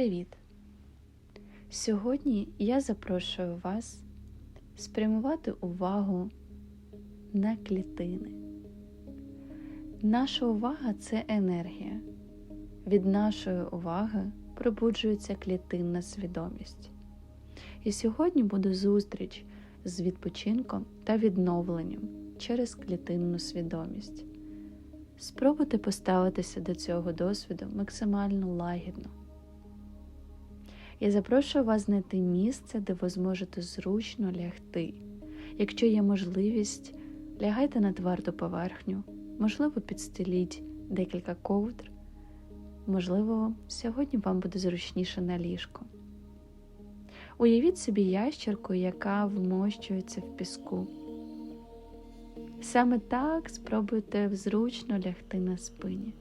Привіт! Сьогодні я запрошую вас спрямувати увагу на клітини. Наша увага це енергія. Від нашої уваги пробуджується клітинна свідомість. І сьогодні буде зустріч з відпочинком та відновленням через клітинну свідомість. Спробуйте поставитися до цього досвіду максимально лагідно. Я запрошую вас знайти місце, де ви зможете зручно лягти. Якщо є можливість, лягайте на тверду поверхню, можливо, підстеліть декілька ковдр, можливо, сьогодні вам буде зручніше на ліжку. Уявіть собі ящерку, яка вмощується в піску. Саме так спробуйте зручно лягти на спині.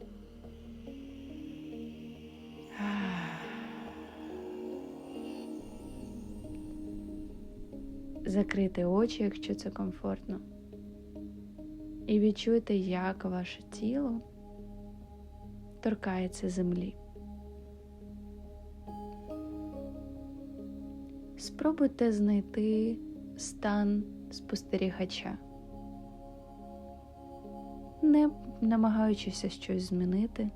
Закрийте очі, якщо це комфортно. І відчуйте, як ваше тіло торкається землі. Спробуйте знайти стан спостерігача, не намагаючися щось змінити,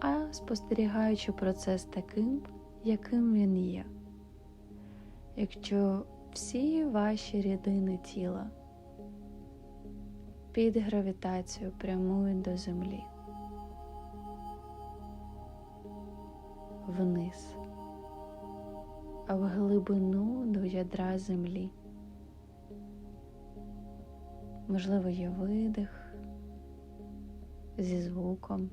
а спостерігаючи процес таким, яким він є. Якщо всі ваші рідини тіла під гравітацією прямують до землі, вниз, а в глибину до ядра землі. Можливо, є видих зі звуком.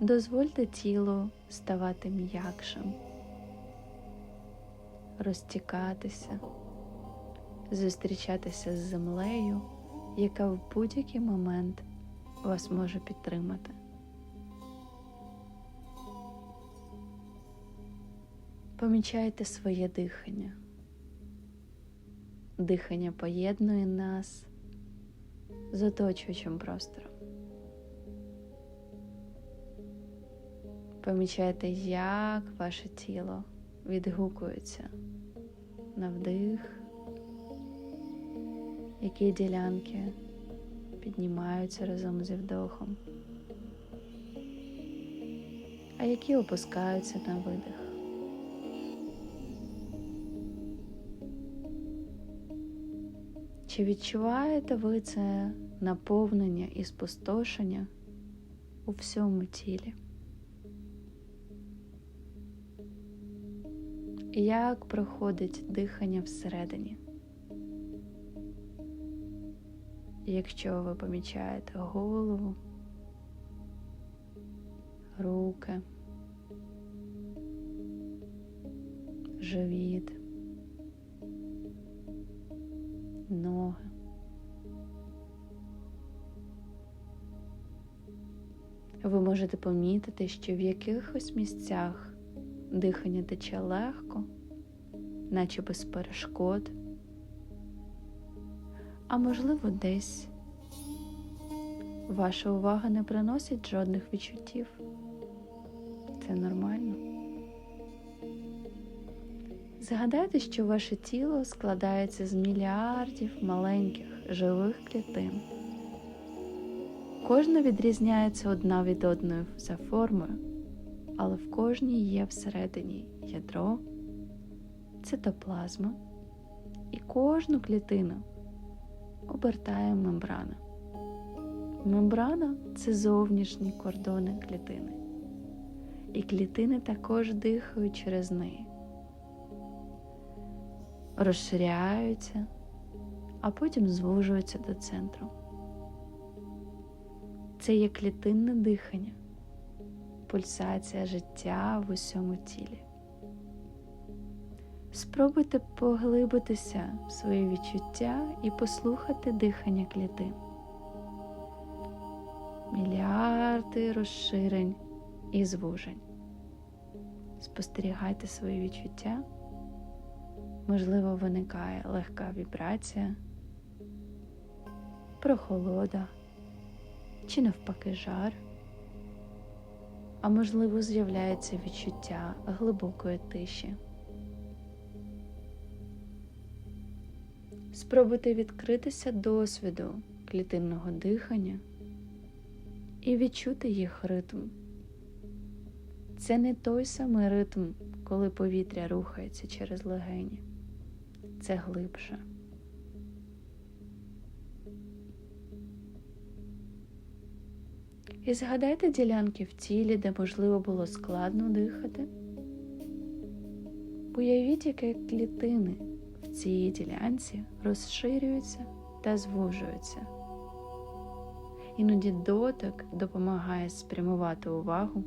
Дозвольте тілу ставати м'якшим розтікатися, зустрічатися з землею, яка в будь-який момент вас може підтримати. Помічайте своє дихання. Дихання поєднує нас з оточуючим простором. Помічайте, як ваше тіло відгукується на вдих, які ділянки піднімаються разом зі вдохом, а які опускаються на видих. Чи відчуваєте ви це наповнення і спустошення у всьому тілі? Як проходить дихання всередині. Якщо ви помічаєте голову, руки, живіт, ноги. Ви можете помітити, що в якихось місцях дихання тече легко, наче без перешкод, а можливо, десь ваша увага не приносить жодних відчуттів. Це нормально. Згадайте, що ваше тіло складається з мільярдів маленьких живих клітин. Кожна відрізняється одна від одної за формою але в кожній є всередині ядро, цитоплазма, і кожну клітину обертає мембрана. Мембрана це зовнішні кордони клітини. І клітини також дихають через неї, розширяються, а потім звужуються до центру. Це є клітинне дихання пульсація життя в усьому тілі. Спробуйте поглибитися в свої відчуття і послухати дихання клітин. Мільярди розширень і звужень. Спостерігайте свої відчуття. Можливо, виникає легка вібрація, прохолода чи навпаки жар а можливо, з'являється відчуття глибокої тиші. Спробуйте відкритися досвіду клітинного дихання і відчути їх ритм. Це не той самий ритм, коли повітря рухається через легені. Це глибше. І згадайте ділянки в тілі, де можливо було складно дихати. Уявіть, які клітини в цій ділянці розширюються та звужуються. Іноді дотик допомагає спрямувати увагу,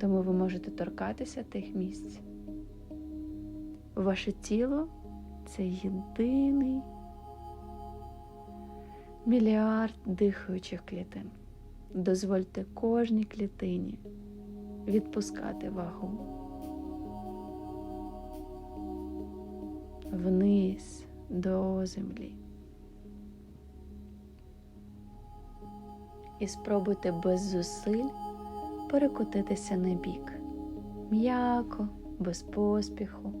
тому ви можете торкатися тих місць. Ваше тіло це єдиний мільярд дихаючих клітин. Дозвольте кожній клітині відпускати вагу. Вниз до землі. І спробуйте без зусиль перекотитися на бік. М'яко, без поспіху.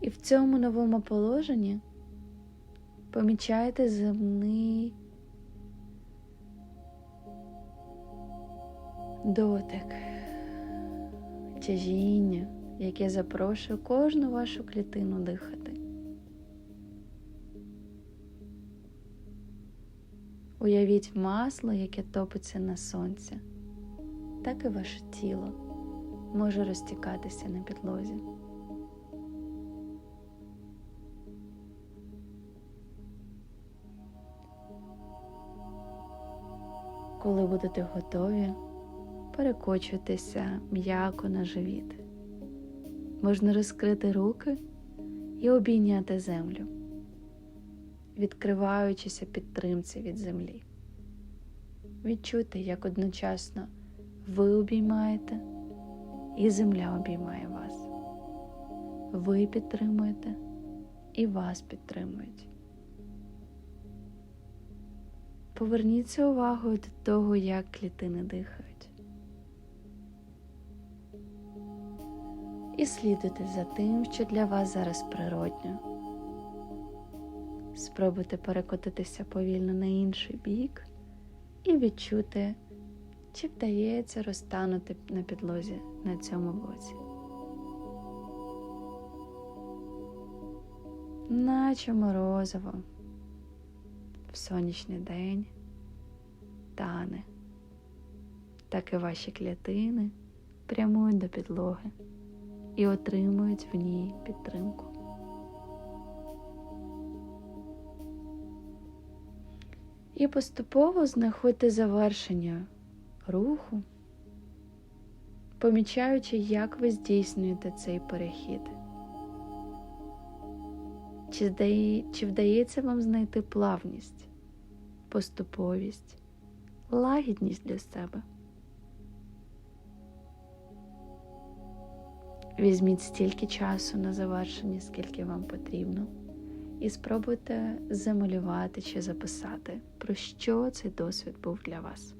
І в цьому новому положенні помічаєте земний дотик, тяжіння, яке запрошує кожну вашу клітину дихати. Уявіть масло, яке топиться на сонці, так і ваше тіло може розтікатися на підлозі. Коли будете готові, перекочуйтеся м'яко на живіт. Можна розкрити руки і обійняти землю, відкриваючися підтримці від землі. Відчуйте, як одночасно ви обіймаєте і земля обіймає вас. Ви підтримуєте і вас підтримують. Поверніться увагою до того, як клітини дихають. І слідуйте за тим, що для вас зараз природньо. Спробуйте перекотитися повільно на інший бік і відчути, чи вдається розтанути на підлозі на цьому боці. Наче морозиво в сонячний день тане, так і ваші клітини прямують до підлоги і отримують в ній підтримку. І поступово знаходьте завершення руху, помічаючи, як ви здійснюєте цей перехід. Чи, здає, чи вдається вам знайти плавність, поступовість, лагідність для себе? Візьміть стільки часу на завершення, скільки вам потрібно, і спробуйте замалювати чи записати, про що цей досвід був для вас.